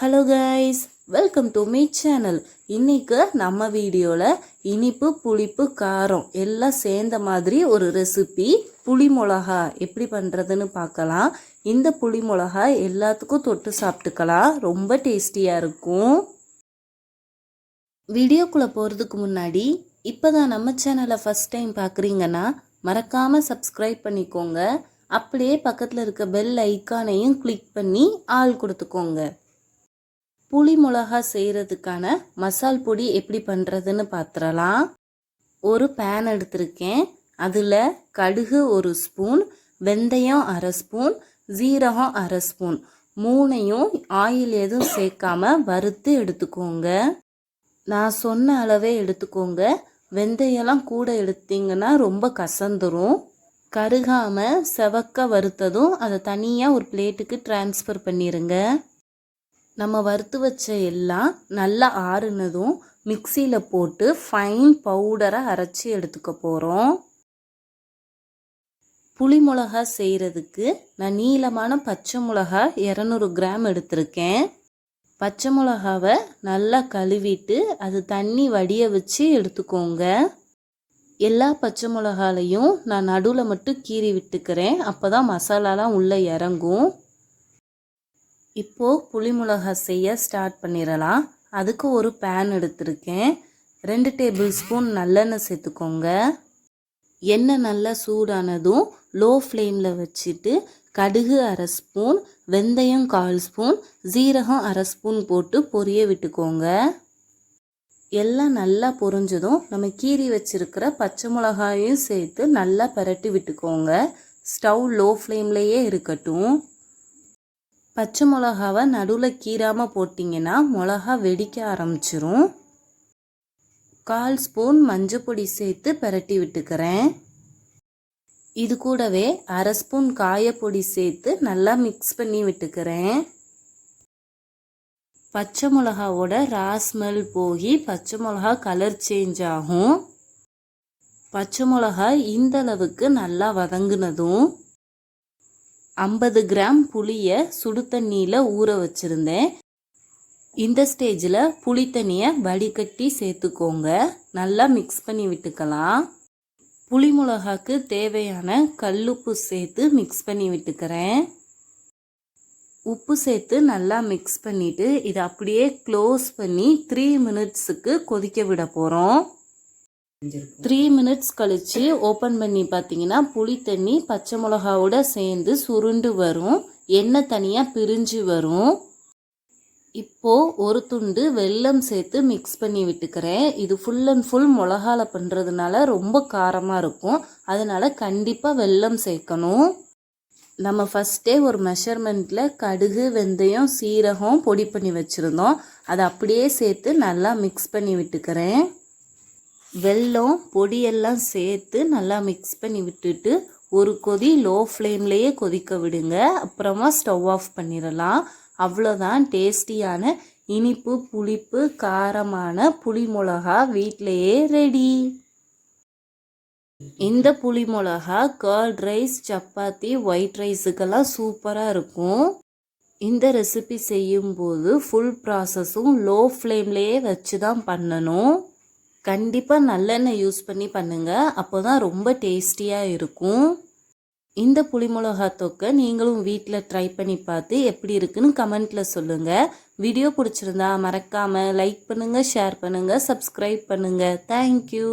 Hello guys welcome to me channel இன்னைக்கு நம்ம வீடியோவில் இனிப்பு புளிப்பு காரம் எல்லாம் சேர்ந்த மாதிரி ஒரு ரெசிபி புளி மிளகா எப்படி பண்ணுறதுன்னு பார்க்கலாம். இந்த புளி மிளகா எல்லாத்துக்கும் தொட்டு சாப்பிட்டுக்கலாம். ரொம்ப டேஸ்டியாக இருக்கும். வீடியோக்குள்ளே போகிறதுக்கு முன்னாடி இப்போ தான் நம்ம சேனலை ஃபஸ்ட் டைம் பார்க்குறீங்கன்னா மறக்காமல் சப்ஸ்கிரைப் பண்ணிக்கோங்க. அப்படியே பக்கத்தில் இருக்க பெல் ஐக்கானையும் கிளிக் பண்ணி ஆள் கொடுத்துக்கோங்க. புளி மிளகா செய்கிறதுக்கான மசால் பொடி எப்படி பண்ணுறதுன்னு பார்த்துடலாம் ஒரு பேன் எடுத்திருக்கேன். அதில் கடுகு ஒரு ஸ்பூன் வெந்தயம் அரை ஸ்பூன் ஜீரகம் அரை ஸ்பூன். மூணையும் ஆயில் எதுவும் சேர்க்காம வறுத்து எடுத்துக்கோங்க. நான் சொன்ன அளவே எடுத்துக்கோங்க. வெந்தயம்லாம் கூட எடுத்தீங்கன்னா ரொம்ப கசந்துரும். கருகாமல் செவக்க வறுத்ததும் அதை தனியாக ஒரு பிளேட்டுக்கு ட்ரான்ஸ்ஃபர் பண்ணிடுங்க நம்ம வறுத்து வச்ச எல்லாம் நல்லா ஆறுனதும் மிக்சியில் போட்டு ஃபைன் பவுடரை அரைச்சி எடுத்துக்க போகிறோம் புளி மிளகா செய்கிறதுக்கு நான் நீளமான பச்சை மிளகா இரநூறு கிராம் எடுத்திருக்கேன். பச்சை மிளகாவை நல்லா கழுவிட்டு அது தண்ணி வடிய வச்சு எடுத்துக்கோங்க. எல்லா பச்சை மிளகாலையும் நான் நடுவில் மட்டும் கீறி விட்டுக்கிறேன். அப்போ தான் மசாலாலாம் உள்ளே இறங்கும். இப்போது புளி மிளகா செய்ய ஸ்டார்ட் பண்ணிடலாம். அதுக்கு ஒரு பேன் எடுத்திருக்கேன். ரெண்டு டேபிள் ஸ்பூன் நல்லெண்ணெய் சேர்த்துக்கோங்க. எண்ணெய் நல்லா சூடானதும் லோ ஃப்ளேமில் வச்சுட்டு கடுகு அரை ஸ்பூன் வெந்தயம் கால் ஸ்பூன் ஜீரகம் அரை ஸ்பூன் போட்டு பொரிய விட்டுக்கோங்க. எல்லாம் நல்லா பொரிஞ்சதும் நம்ம கீறி வச்சிருக்கிற பச்சை மிளகாயும் சேர்த்து நல்லா பரட்டி விட்டுக்கோங்க. ஸ்டவ் லோ ஃப்ளேம்லேயே இருக்கட்டும். பச்சை மிளகாவை நடுவில் கீறாமல் போட்டிங்கன்னா மிளகா வெடிக்க ஆரம்பிச்சிரும். கால் ஸ்பூன் மஞ்சள் பொடி சேர்த்து பரட்டி விட்டுக்கிறேன். இது கூடவே அரை ஸ்பூன் காயப்பொடி சேர்த்து நல்லா மிக்ஸ் பண்ணி விட்டுக்கிறேன். பச்சை மிளகாவோட ராஸ்மெல் போய் பச்சை மிளகா கலர் சேஞ்ச் ஆகும். பச்சை மிளகா இந்த அளவுக்கு நல்லா வதங்குனதும் ஐம்பது கிராம் புளியை சுடு தண்ணியில் ஊற வச்சுருந்தேன். இந்த ஸ்டேஜில் புளி தண்ணியை வடிகட்டி சேர்த்துக்கோங்க. நல்லா மிக்ஸ் பண்ணி விட்டுக்கலாம். புளி மிளகாக்கு தேவையான கல்லுப்பு சேர்த்து மிக்ஸ் பண்ணி விட்டுக்கிறேன். உப்பு சேர்த்து நல்லா மிக்ஸ் பண்ணிவிட்டு இதை அப்படியே க்ளோஸ் பண்ணி த்ரீ மினிட்ஸுக்கு கொதிக்க விட போகிறோம் த்ரீ மினிட்ஸ் கழித்து ஓப்பன் பண்ணி பார்த்தீங்கன்னா புளி தண்ணி பச்சை மிளகாவோட சேர்ந்து சுருண்டு வரும். எண்ணெய் தனியாக பிரிஞ்சு வரும். இப்போது ஒரு துண்டு வெல்லம் சேர்த்து மிக்ஸ் பண்ணி விட்டுக்கிறேன். இது ஃபுல் அண்ட் ஃபுல் மிளகால பண்ணுறதுனால ரொம்ப காரமாக இருக்கும். அதனால் கண்டிப்பாக வெல்லம் சேர்க்கணும். நம்ம ஃபஸ்ட்டே ஒரு மெஷர்மெண்ட்டில் கடுகு வெந்தயம் சீரகம் பொடி பண்ணி வச்சுருந்தோம். அதை அப்படியே சேர்த்து நல்லா மிக்ஸ் பண்ணி விட்டுக்கிறேன். வெல்லம் பொடியெல்லாம் சேர்த்து நல்லா மிக்ஸ் பண்ணி விட்டுட்டு ஒரு கொதி லோ ஃப்ளேம்லேயே கொதிக்க விடுங்க. அப்புறமா ஸ்டவ் ஆஃப் பண்ணிடலாம் அவ்வளோதான் டேஸ்டியான இனிப்பு புளிப்பு காரமான புளி மிளகா வீட்டிலையே ரெடி இந்த புளி மிளகா கர்ட் ரைஸ் சப்பாத்தி ஒயிட் ரைஸுக்கெல்லாம் சூப்பராக இருக்கும். இந்த ரெசிபி செய்யும்போது ஃபுல் ப்ராசஸும் லோ ஃப்ளேம்லேயே வச்சு தான் பண்ணணும். கண்டிப்பாக நல்லெண்ணெய் யூஸ் பண்ணி பண்ணுங்கள் அப்போ தான் ரொம்ப டேஸ்டியாக இருக்கும். இந்த புளிமிளகா தொக்கை நீங்களும் வீட்டில் ட்ரை பண்ணி பார்த்து எப்படி இருக்குன்னு கமெண்ட்டில் சொல்லுங்கள் வீடியோ பிடிச்சிருந்தா மறக்காமல் லைக் பண்ணுங்கள் ஷேர் பண்ணுங்கள் சப்ஸ்கிரைப் பண்ணுங்கள் தேங்க்யூ